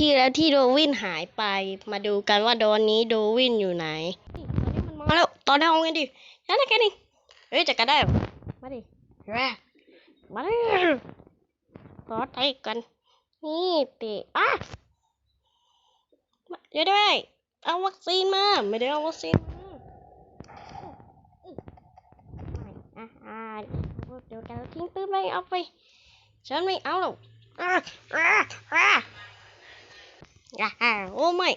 ที่แล้วที่โดวินหายไป มาดูกันว่าโดนนี้โดวินอยู่ไหนตอนนี้มันมาแล้ว ตอนนี้เอาไงดินั่นแหละแกนี่เฮ้ยจัดการได้หรอมาดิมาดิขอเตะกัน นี่เตะอะมาเดี๋ยวด้วยเอาวัคซีนมา ไม่ได้เอาวัคซีนมาไม่อะอะเดี๋ยวกันทิ้งปืนไปเอาไปฉันไม่เอาหรอกอะอะอะ อะอะโอ้ไม่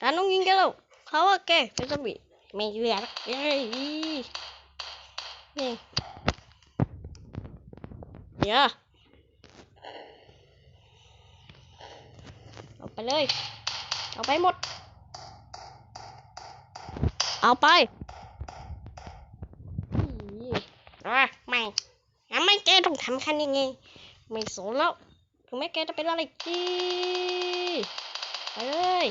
ฉันต้องยิงแกแล้วเขาว่าแกเป็นซอมบี้ไม่เหลือเย้ยนี่เดี๋ยวเอาไปเลย เอาไปหมด เอาไปอะไม่งั้นไม่แกต้องทำคันยังไง ไม่สนแล้วถึงแม้แกจะเป็นอะไรกี้ เลย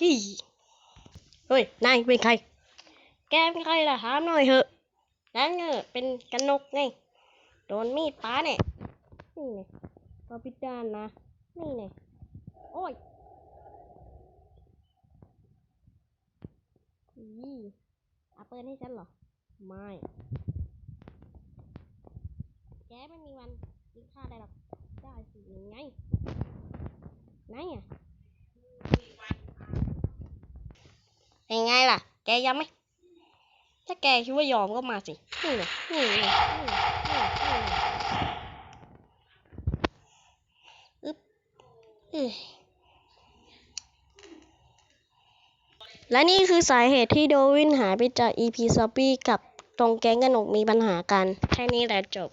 กี้เฮ้ย นายเป็นใคร แกเป็นใครล่ะถามหน่อยเถอะนั่นเงอเป็นกันนกไง โดนมีดป้าเนี่ย นี่ไงปาปิดานนะ นี่ไงโอ้ยอีเอาเปิดให้ฉันเหรอ ไม่ แกไม่มีวันกินข้าวได้หรอก ได้สิยังไงไหนอะ เป็นไงล่ะ แกยังไหมถ้าแกคิดว่ายอมก็มาสินี่ไงนี่ไงนี่ไงนี่ไงนี่ไงอึ๊บเอ้และนี่คือสาเหตุที่โดวินหายไปจาก EP ซอปปี้กับตรงแก๊งกระหนกมีปัญหากัน แค่นี้แหละจบ